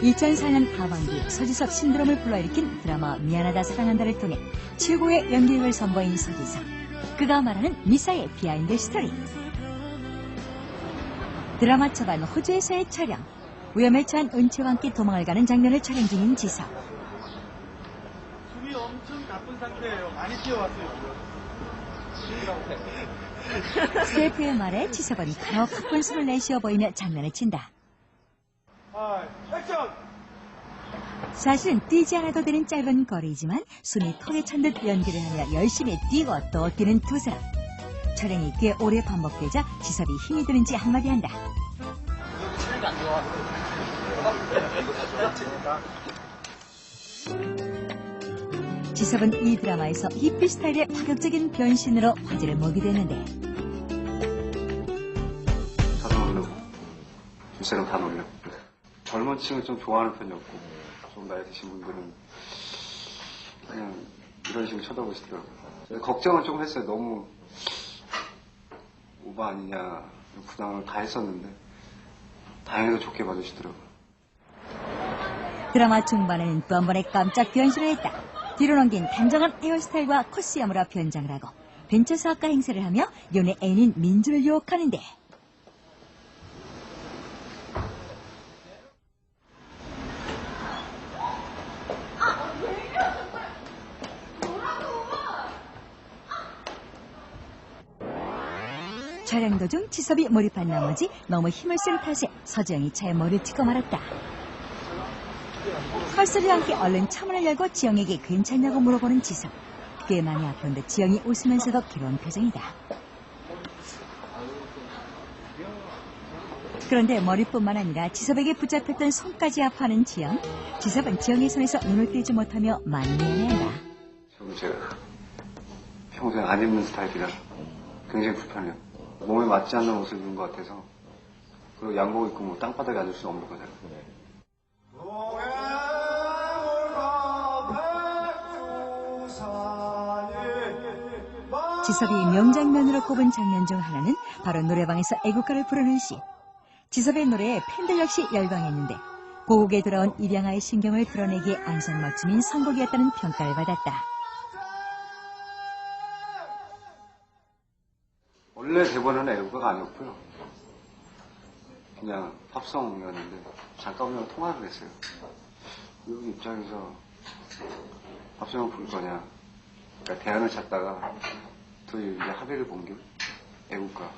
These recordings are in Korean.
2004년 하반기 서지섭 신드롬을 불러일으킨 드라마 미안하다 사랑한다를 통해 최고의 연기력을 선보인 서지섭. 그가 말하는 미사의 비하인드 스토리. 드라마 초반 호주에서의 촬영. 위험에 처한 은채와 함께 도망을 가는 장면을 촬영 중인 지섭. 숨이 엄청 가쁜 상태예요. 많이 뛰어왔어요. 스태프의 말에 지섭은 간혹 가쁜 숨을 내쉬어 보이며 장난을 친다. 사실은 뛰지 않아도 되는 짧은 거리지만 숨이 턱에 찬 듯 연기를 하며 열심히 뛰고 또 뛰는 두 사람. 촬영이 꽤 오래 반복되자 지섭이 힘이 드는지 한마디 한다. 지섭은 이 드라마에서 히피 스타일의 파격적인 변신으로 화제를 모게 되는데 놀고 주세랑 다 놀려. 젊은 층을 좀 좋아하는 편이었고 좀 나이 드신 분들은 그냥 이런 식으로 쳐다보시더라고요. 걱정은 조금 했어요. 너무 오바 아니냐 부담을 다 했었는데 다행히도 좋게 봐주시더라고요. 드라마 중반에는 또한 번의 깜짝 변신을 했다. 뒤로 넘긴 단정한 헤어스타일과 코스염으로 변장을 하고 벤처 사업가 행세를 하며 연애 애인인 민주를 유혹하는데 촬영 도중 지섭이 몰입한 나머지 너무 힘을 쓴 탓에 서지영이 차에 머리를 치고 말았다. 헐스를 함께 얼른 차문을 열고 지영에게 괜찮냐고 물어보는 지섭. 꽤 많이 아픈데 지영이 웃으면서도 괴로운 표정이다. 그런데 머리뿐만 아니라 지섭에게 붙잡혔던 손까지 아파하는 지영. 지섭은 지영의 손에서 눈을 떼지 못하며 많이 미안해한다. 지금 제가 평소에 안 입는 스타일이라 굉장히 불편해요. 몸에 맞지 않는 옷을 입은 것 같아서 그리고 양복 입고 뭐 땅바닥에 앉을 수는 없는 거잖아요. 지섭이 명장면으로 꼽은 장면 중 하나는 바로 노래방에서 애국가를 부르는 시. 지섭의 노래에 팬들 역시 열광했는데 고국에 돌아온 입양아의 신경을 드러내기에 안성맞춤인 선곡이었다는 평가를 받았다. 원래 대본은 애국가가 아니었고요. 그냥 팝송이었는데 잠깐만 통화를 했어요. 여기 입장에서 팝송을 부를 거냐. 그러니까 대안을 찾다가 둘이 합의를 본 게 애국가를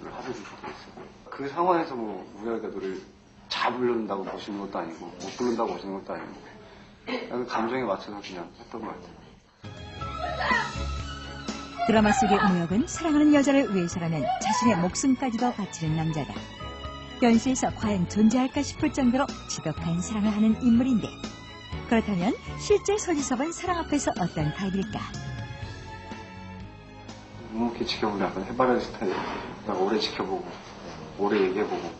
합의를 보게 됐어요. 그 상황에서 뭐 우리가 노래를 잘 부른다고 보시는 것도 아니고 못 부른다고 보시는 것도 아니고 그냥 감정에 맞춰서 그냥 했던 것 같아요. 드라마 속의 무역은 사랑하는 여자를 위해서라면 자신의 목숨까지도 바치는 남자다. 현실에서 과연 존재할까 싶을 정도로 지독한 사랑을 하는 인물인데 그렇다면 실제 서지섭은 사랑 앞에서 어떤 타입일까? 묵묵히 지켜보는 약간 해바라기 스타일. 그냥 오래 지켜보고, 오래 얘기해보고.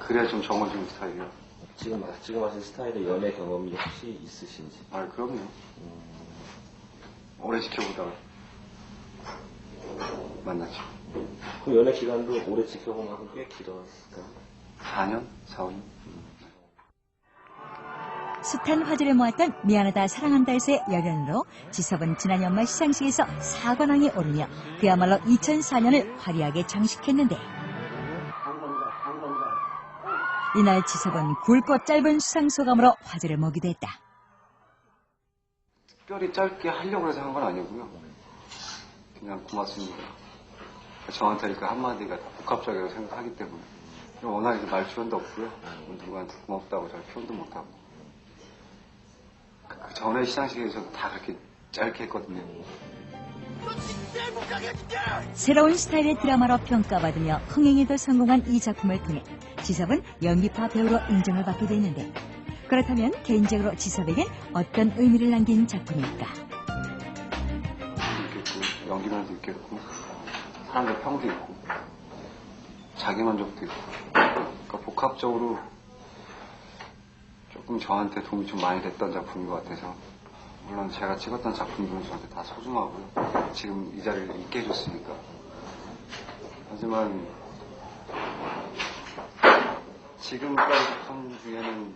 그래야 좀 정어지는 스타일이에요. 지금, 지금 하신 스타일의 연애 경험이 혹시 있으신지? 아, 그럼요. 오래 지켜보다가 만났죠. 그 연애 기간도 오래 지켜본 만큼 꽤 길었을까요? 4년? 4, 5년? 숱한 화제를 모았던 미안하다 사랑한다에서의 열연으로 지섭은 지난 연말 시상식에서 사관왕에 오르며 그야말로 2004년을 화려하게 장식했는데 이날 지섭은 굵고 짧은 수상 소감으로 화제를 모기도 했다. 특별히 짧게 하려고 해서 한 건 아니고요. 그냥 고맙습니다. 저한테 그 한마디가 다 복합적이라고 생각하기 때문에. 워낙 이렇게 말 표현도 없고요. 누구한테 고맙다고 잘 표현도 못하고. 그 전에 시상식에서도 다 그렇게 짧게 했거든요. 새로운 스타일의 드라마로 평가받으며 흥행에도 성공한 이 작품을 통해 지섭은 연기파 배우로 인정을 받게 됐는데 그렇다면 개인적으로 지섭에겐 어떤 의미를 남긴 작품일까? 연기면도 있겠고 사람들 평도 있고 자기 만족도 있고 그러니까 복합적으로 조금 저한테 도움이 좀 많이 됐던 작품인 것 같아서 물론 제가 찍었던 작품들은 저한테 다 소중하고요. 지금 이 자리를 있게 해줬으니까. 하지만 지금까지 편 중에는